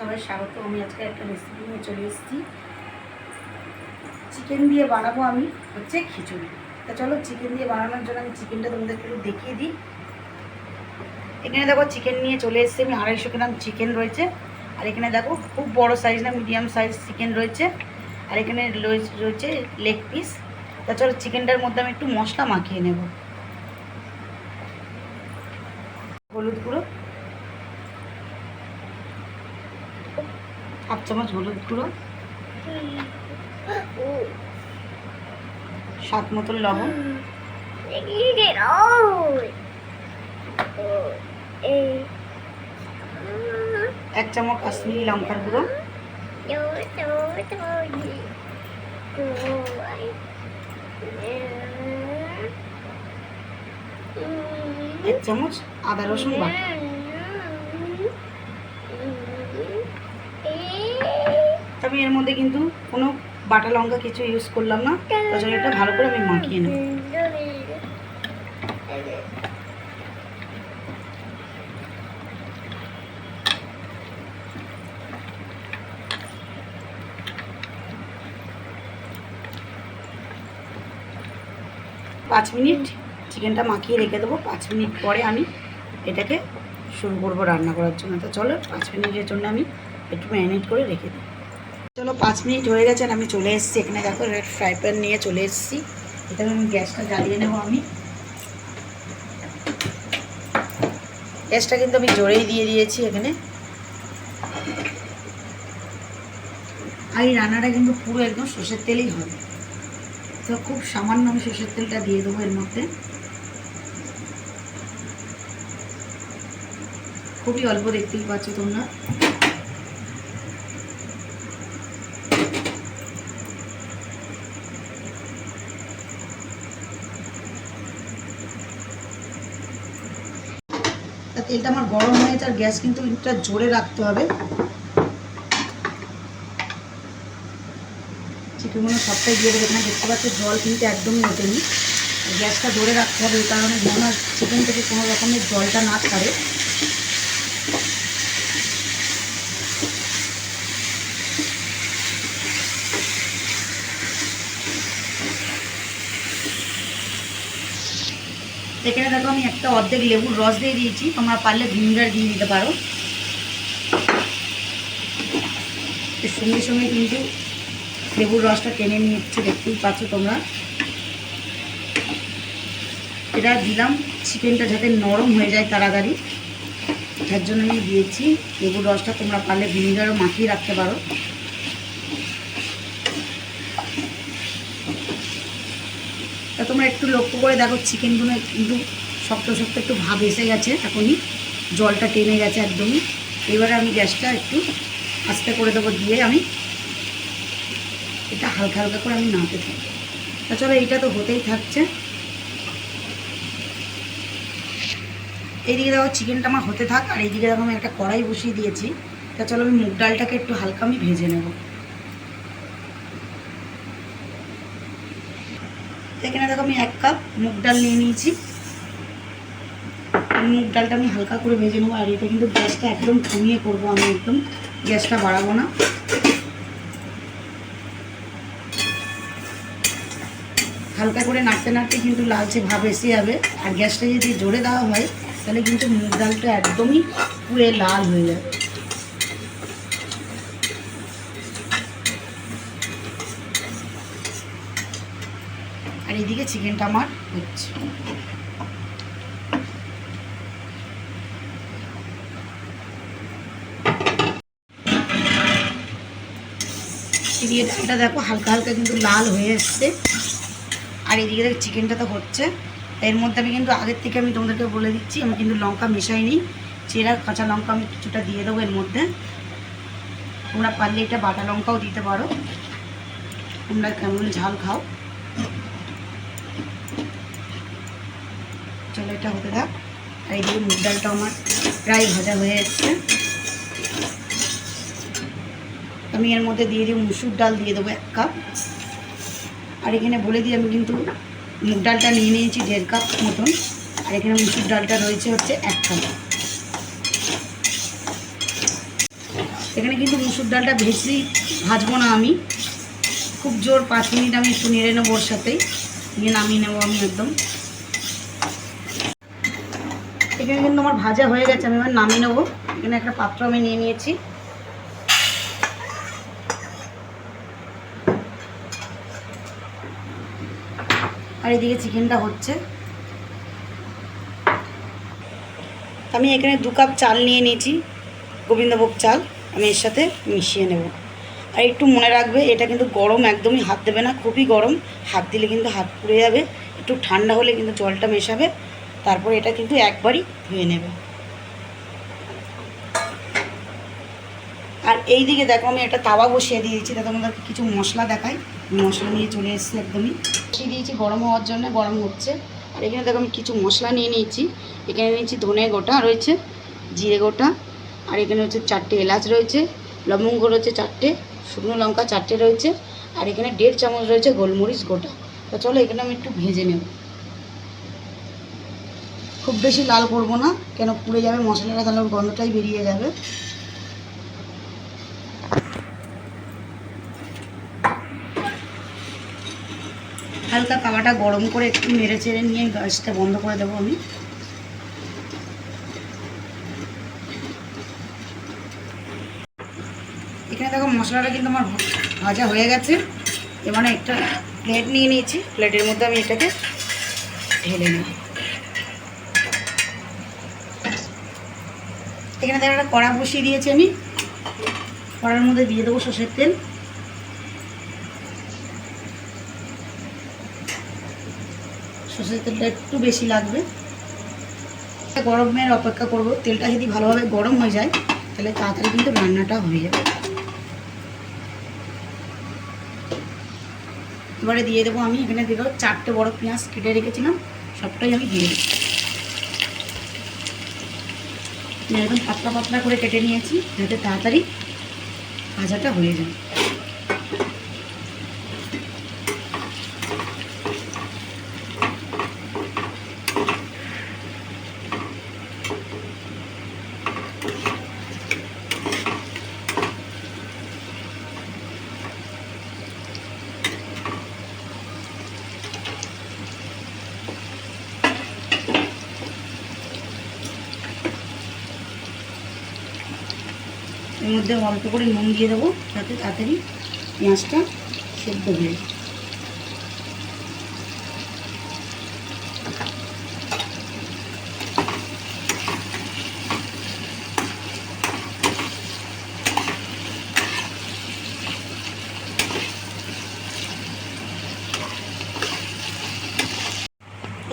সবাই স্বাগত। আমি আজকে একটা রেসিপি নিয়ে চলে এসেছি। চিকেন দিয়ে বানাবো আমি হচ্ছে খিচুড়ি। তা চলো চিকেন দিয়ে বানানোর জন্য আমি চিকেনটা তোমাদেরকে একটু দেখিয়ে দিই। এখানে দেখো চিকেন নিয়ে চলে এসেছি। আমি আড়াইশো গ্রাম চিকেন রয়েছে। আর এখানে দেখো খুব বড় সাইজ না মিডিয়াম সাইজ চিকেন রয়েছে। আর এখানে রয়েছে- লেগ পিস তা চলো চিকেনটার মধ্যে আমি একটু মশলা মাখিয়ে নেব হলুদ গুঁড়ো হাফ চামচ হলুদ গুঁড়ো, স্বাদ মতন লবণ। এক চামচ কাশ্মীরি লঙ্কার গুঁড়ো। এক চামচ আদা রসুন বাটা। তবে এর মধ্যে কিন্তু কোনো বাটা লঙ্কা কিছু ইউজ করলাম না। তার জন্য এটা ভালো করে আমি মাখিয়ে নেব। পাঁচ মিনিট চিকেনটা মাখিয়ে রেখে দেবো। পাঁচ মিনিট পরে আমি এটাকে শুরু করব রান্না করার জন্য। তো চলো পাঁচ মিনিটের জন্য আমি একটু ম্যারিনেট করে রেখে দিই। চলো, পাঁচ মিনিট হয়ে গেছে আমি চলে এসেছি। এখানে দেখো রেড ফ্রাই প্যান নিয়ে চলে এসেছি। এখানে আমি গ্যাসটা জ্বালিয়ে নেব আমি। গ্যাসটা কিন্তু আমি জোরেই দিয়ে দিয়েছি এখানে। আর এই রান্নাটা কিন্তু পুরো একদম সর্ষের তেলেই হবে। তো খুব সামান্য আমি সর্ষের তেলটা দিয়ে দেবো এর মধ্যে। খুবই অল্প দেখতেই পাচ্ছ তোমরা। তেলটা আমার গরম হয়ে তার গ্যাস কিন্তু এটা জোরে রাখতে হবে। চিকেনগুলো সবটাই দিয়ে দেবে এখানে দেখতে পাচ্ছি, জল কিন্তু একদমই ওঠেনি। গ্যাসটা ধরে রাখতে হবে এই কারণে যেন চিকেন থেকে কোনো রকমের জলটা না ছাড়ে। এখানে দেখো আমি একটা অর্ধেক লেবুর রস দিয়ে দিয়েছি। তোমরা পারলে ভিনিগার দিয়ে দিতে পারো। সঙ্গে সঙ্গে কিন্তু লেবুর রসটা টেনে নিচ্ছে দেখতেই পাচ্ছ তোমরা। এটা দিলাম, চিকেনটা যাতে নরম হয়ে যায় তাড়াতাড়ি। তার জন্য আমি দিয়েছি। লেবুর রসটা তোমরা পারলে ভিনিগারও মাখিয়ে রাখতে পারো। তোমরা একটু লক্ষ্য করে দেখো চিকেনগুলো কিন্তু শক্ত শক্ত একটু ভাব এসে গেছে এখনই। জলটা টেনে গেছে একদমই। এবারে আমি গ্যাসটা একটু আস্তে করে দেবো দিয়ে আমি এটা হালকা হালকা করে আমি নাড়তে থাকি তা চলো, এইটা তো হতেই থাকছে। এইদিকে দেখো, চিকেনটা আমার হতে থাক। আর এইদিকে দেখো, আমি একটা কড়াই বসিয়ে দিয়েছি। তা চলো, আমি মুগ ডালটাকে একটু হালকা আমি ভেজে নেব। এখানে দেখো আমি এক কাপ মুগ ডাল নিয়ে নিয়েছি। মুগ ডালটা আমি হালকা করে ভেজে নেব, আর এটা কিন্তু গ্যাসটা একদম কমিয়ে করব আমি একদম। গ্যাসটা বাড়াবো না। হালকা করে নাড়তে নাড়তে কিন্তু লালচে ভাব এসে যাবে। আর গ্যাসটা যদি জোরে দেওয়া হয়, তাহলে কিন্তু মুগ ডালটা একদমই পুরে লাল হয়ে যাবে। এদিকে চিকেনটা আমার হচ্ছে। ডালটা দেখো, হালকা হালকা কিন্তু লাল হয়ে এসছে। আর এদিকে দেখো চিকেনটা তো হচ্ছে। এর মধ্যে আমি কিন্তু আগের থেকে আমি তোমাদেরকে বলে দিচ্ছি, আমি কিন্তু লঙ্কা মেশাইনি। চেরা, কাঁচা লঙ্কা আমি কিছুটা দিয়ে দেবো এর মধ্যে। তোমরা পারলে এটা বাটা লঙ্কাও দিতে পারো। তোমরা কেমন ঝাল খাও। চলো, এটা হতে থাক আর এইদিকে মুগ ডালটা আমার প্রায় ভাজা হয়ে এসছে। আমি এর মধ্যে দিয়ে দিই মুসুর ডাল, দিয়ে দেবো এক কাপ। আর এখানে বলে দিই, আমি কিন্তু মুগ ডালটা নিয়ে নিয়েছি দেড় কাপ মতন। আর এখানে মুসুর ডালটা রয়েছে হচ্ছে এক কাপ। এখানে কিন্তু মুসুর ডালটা বেশি ভাজবো না আমি। খুব জোর, পাঁচ মিনিট আমি একটু নেড়ে নেব ওর সাথেই। নিয়ে নামিয়ে নেব আমি একদম। এখানে কিন্তু আমার ভাজা হয়ে গেছে, আমি এবার নামিয়ে নেব। এখানে একটা পাত্র আমি নিয়ে নিয়েছি। আর এদিকে চিকেনটা হচ্ছে। আমি এখানে দু কাপ চাল নিয়ে নিয়েছি, গোবিন্দভোগ চাল। আমি এর সাথে মিশিয়ে নেব। আর একটু মনে রাখবে, এটা কিন্তু গরম একদমই, হাত দেবে না, খুবই গরম। হাত দিলে কিন্তু হাত পুড়ে যাবে, একটু ঠান্ডা হলে কিন্তু জলটা মেশাবে। তারপর এটা কিন্তু একবারই ধুয়ে নেবে। আর এই দিকে দেখো আমি একটা তাওয়া বসিয়ে দিয়েছি তাতে তোমাদেরকে কিছু মশলা দেখাই। মশলা নিয়ে চলে এসেছি একদমই। বসিয়ে দিয়েছি গরম হওয়ার জন্য, গরম হচ্ছে। আর এখানে দেখো আমি কিছু মশলা নিয়ে নিয়েছি। এখানে নিয়েছি ধনে গোটা রয়েছে, জিরে গোটা। আর এখানে হচ্ছে চারটে এলাচ রয়েছে, লবঙ্গ রয়েছে চারটে, শুকনো লঙ্কা চারটে রয়েছে। আর এখানে দেড় চামচ রয়েছে গোলমরিচ গোটা। তো চলো এখানে আমি একটু ভেজে নেব। খুব বেশি লাল করব না, কেন পুড়ে যাবে, মশলাটা তাহলে ওর গন্ধটাই বেরিয়ে যাবে। হালকা তাওয়াটা গরম করে একটু নেড়ে চেড়ে নিয়ে গ্যাসটা বন্ধ করে দেবো আমি। এখানে দেখো মশলাটা কিন্তু আমার ভাজা হয়ে গেছে। এবারে একটা প্লেট নিয়ে নিয়েছি। প্লেটের মধ্যে আমি এটাকে ঢেলে নেব। এখানে দেখো একটা কড়া বসিয়ে দিয়েছি আমি। কড়ার মধ্যে দিয়ে দেবো সর্ষের তেল। সর্ষের তেলটা একটু বেশি লাগবে। গরমের অপেক্ষা করব। তেলটা যদি ভালোভাবে গরম হয়ে যায়, তাহলে তাড়াতাড়ি কিন্তু রান্নাটা হয়ে যাবে। এবারে দিয়ে দেবো আমি, এখানে দেবো চারটে বড় পেঁয়াজ কেটে রেখেছিলাম, সবটাই আমি দিয়ে দেবো একদম পাতলা পাতলা করে কেটে নিয়েছি যাতে তাড়াতাড়ি ভাজাটা হয়ে যায়। মধ্যে অল্প করে নুন দিয়ে দেবো, যাতে তাড়াতাড়ি পেঁয়াজটা সেদ্ধ হয়ে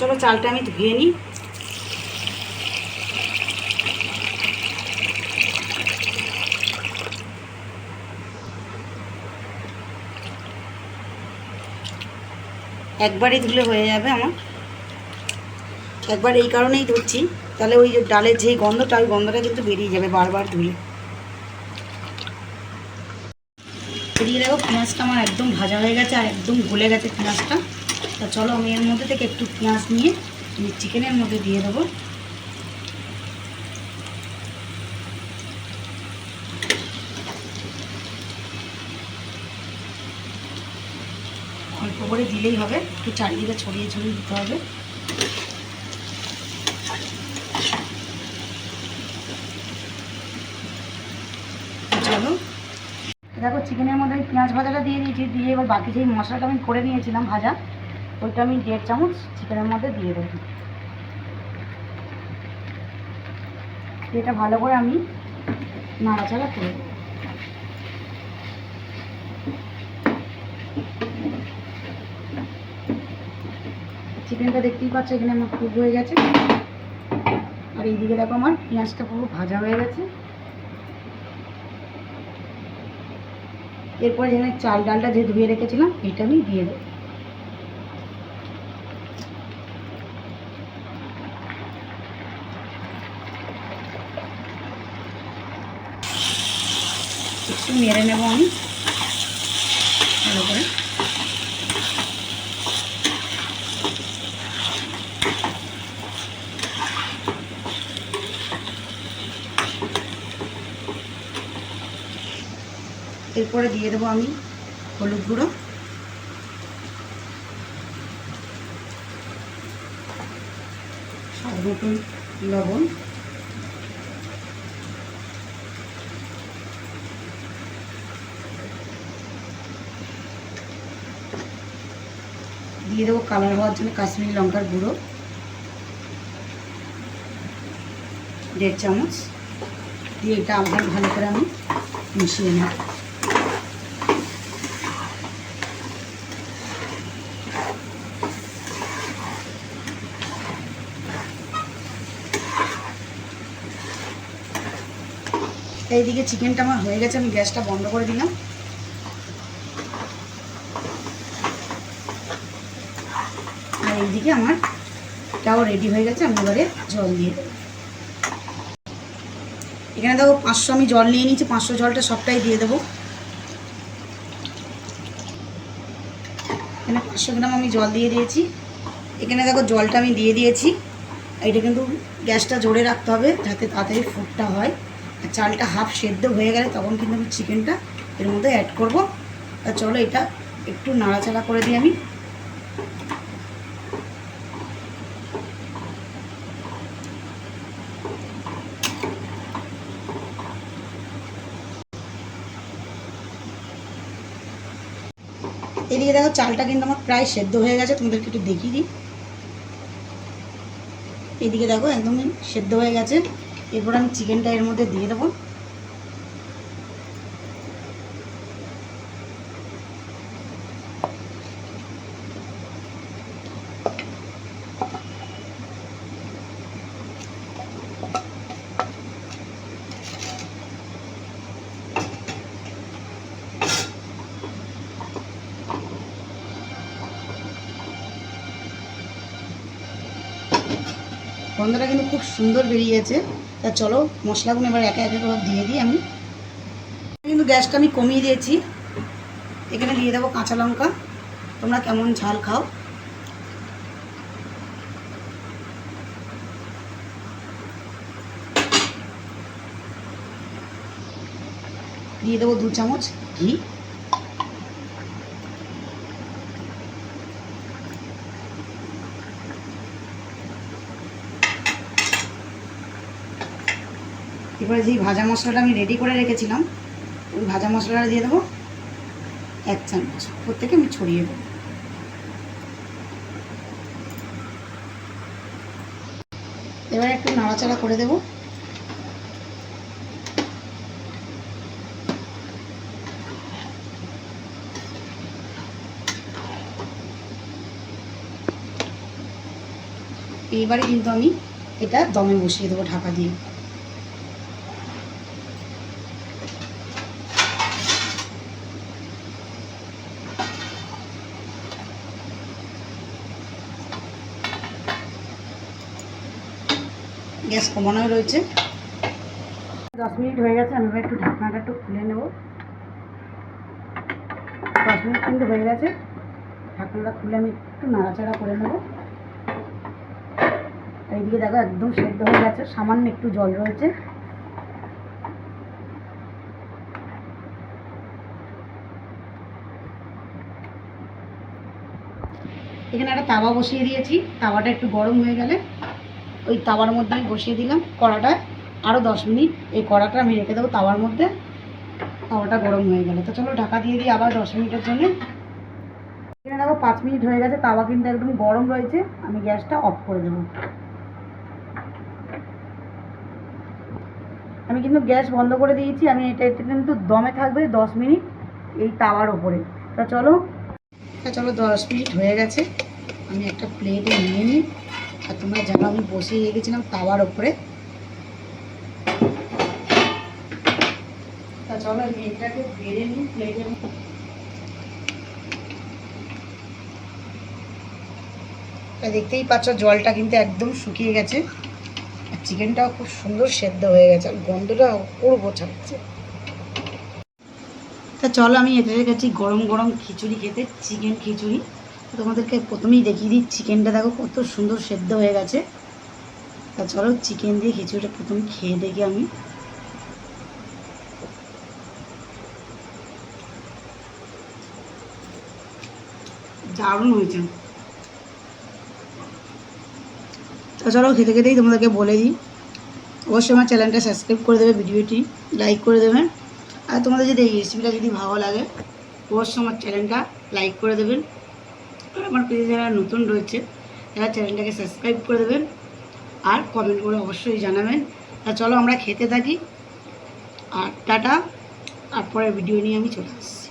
চলো চালটা আমি ধুয়ে নিই। একবারই ধুলে হয়ে যাবে আমার। একবার এই কারণেই ধরছি। তাহলে ওই যে ডালের যেই গন্ধটা, ওই গন্ধটা কিন্তু বেরিয়ে যাবে বারবার ধুলে। বেরিয়ে দেখো, পেঁয়াজটা আমার একদম ভাজা হয়ে গেছে আর একদম গলে গেছে পেঁয়াজটা। তা চলো আমি এর মধ্যে থেকে একটু পেঁয়াজ নিয়ে, চিকেনের মধ্যে দিয়ে দেবো। অল্প করে দিলেই হবে। একটু চারিদিকে ছড়িয়ে ছড়িয়ে দিতে হবে। চলো। দেখো চিকেনের মধ্যে আমি পেঁয়াজ ভাজাটা দিয়ে দিয়েছি, দিয়ে এবার বাকি যেই মশলাটা আমি করে নিয়েছিলাম ভাজা, ওইটা আমি দেড় চামচ চিকেনের মধ্যে দিয়ে দেবো। এটা ভালো করে আমি নাড়াচাড়া করে দেবো চিকেনটা দেখতেই পাচ্ছ, এখানে আমার খুব হয়ে গেছে। আর এইদিকে দেখো আমার পেঁয়াজটা পুরো ভাজা হয়ে গেছে। এরপর যেখানে চাল ডালটা যে ধুয়ে রেখেছিলাম, এটা আমি দিয়ে দেবো। একটু মেরে নেব আমি। ভালো করে। এরপরে দিয়ে দেবো আমি হলুদ গুঁড়ো। স্বাদ মতন লবণ। দিয়ে দেবো কালার হওয়ার জন্য কাশ্মীরি লঙ্কার গুঁড়ো। দেড় চামচ। দিয়ে এটা আবার ভালো করে আমি মিশিয়ে নেব। এইদিকে চিকেনটা আমার হয়ে গেছে, আমি গ্যাসটা বন্ধ করে দিলাম। আর এইদিকে আমার টাও রেডি হয়ে গেছে, আমি এবারে জল দিয়ে এখানে দেখো পাঁচশো, আমি জল নিয়ে নিয়েছি, পাঁচশো জলটা সবটাই দিয়ে দেবো। এখানে পাঁচশো গ্রাম আমি জল দিয়ে দিয়েছি। এখানে দেখো জলটা আমি দিয়ে দিয়েছি। এটা কিন্তু গ্যাসটা জোরে রাখতে হবে, যাতে তাড়াতাড়ি ফুটটা হয়। চালটা হাফ সেদ্ধ হয়ে গেলে তখন কিন্তু আমি চিকেনটা এর মধ্যে অ্যাড করব। তা চলো এটা একটু নাড়াচাড়া করে দিই আমি। এদিকে দেখো চালটা কিন্তু আমার প্রায় সেদ্ধ হয়ে গেছে, তোমাদেরকে একটু দেখিয়ে দিই। এদিকে দেখো একদমই সেদ্ধ হয়ে গেছে। এরপর আমি চিকেনটা এর মধ্যে দিয়ে দেবো গন্ধটা কিন্তু খুব সুন্দর বেরিয়েছে। তা চলো মশলাগুলো এবার একে একে করে দিয়ে দিই আমি। কিন্তু গ্যাসটা আমি কমিয়ে দিয়েছি। এখানে দিয়ে দেবো কাঁচা লঙ্কা। তোমরা কেমন ঝাল খাও। দিয়ে দেবো দু চামচ ঘি। এবারে যেই ভাজা মশলাটা আমি রেডি করে রেখেছিলাম, ওই ভাজা মশলাটা দিয়ে দেবো এক চামচ। প্রত্যেকে আমি ছড়িয়ে দেবো। এবার একটু নাড়াচাড়া করে দেবো। এইবারে কিন্তু আমি এটা দমে বসিয়ে দেবো ঢাকা দিয়ে। গ্যাস কমানোই রয়েছে। দশ মিনিট হয়ে গেছে, আমি একটু ঢাকনাটা একটু খুলে নেব। দশ মিনিট কিন্তু হয়ে গেছে, ঢাকনাটা খুলে আমি একটু নাড়াচাড়া করে নেব। এইদিকে দেখো একদম সেদ্ধ হয়ে গেছে, সামান্য একটু জল রয়েছে। এখানে একটা তাওয়া বসিয়ে দিয়েছি, তাওয়াটা একটু গরম হয়ে গেলে ওই তাওয়ার মধ্যে আমি বসিয়ে দিলাম কড়াটা। আরও দশ মিনিট এই কড়াটা আমি রেখে দেবো তাওয়ার মধ্যে। তাওয়াটা গরম হয়ে গেলে। তো চলো ঢাকা দিয়ে দিই আবার দশ মিনিটের জন্য। এখানে দেখো পাঁচ মিনিট হয়ে গেছে, তাওয়া কিন্তু একদম গরম রয়েছে। আমি গ্যাসটা অফ করে দেবো। আমি কিন্তু গ্যাস বন্ধ করে দিয়েছি। আমি এটা এটা কিন্তু দমে থাকবে দশ মিনিট এই তাওয়ার ওপরে। তা চলো। তা চলো দশ মিনিট হয়ে গেছে। আমি একটা প্লেটে নিয়ে নিই। আর তোমরা জানো, আমি বসিয়ে রেখেছিলাম তাওয়ার ওপরে তা চলো আমি এটাকে বেড়ে নিই প্লেটের তা দেখতেই পাচ্ছ, জলটা কিন্তু একদম শুকিয়ে গেছে। আর চিকেনটাও খুব সুন্দর সেদ্ধ হয়ে গেছে, আর গন্ধটা অপূর্ব ছাড়ছে। তা চলো, আমি এতে গেছি গরম গরম খিচুড়ি খেতে চিকেন খিচুড়ি। তোমাদেরকে প্রথমেই দেখিয়ে দিই চিকেনটা দেখো কত সুন্দর সেদ্ধ হয়ে গেছে। তা চলো চিকেন দিয়ে খিচুড়িটা প্রথমে খেয়ে দেখি আমি। দারুণ হয়েছে। তো চলো খেতে খেতেই তোমাদেরকে বলে দিই। অবশ্যই আমার চ্যানেলটা সাবস্ক্রাইব করে দেবে ভিডিওটি লাইক করে দেবেন আর তোমাদের যদি এই রেসিপিটা যদি ভালো লাগে অবশ্যই আমার চ্যানেলটা লাইক করে দেবেন। আর আমার পেজে যারা নতুন রয়েছে, তারা চ্যানেলটাকে সাবস্ক্রাইব করে দেবেন আর কমেন্ট করে অবশ্যই জানাবেন। তা চলো আমরা খেতে থাকি। আর টাটা। আর পরের ভিডিও নিয়ে আমি চলে আসছি।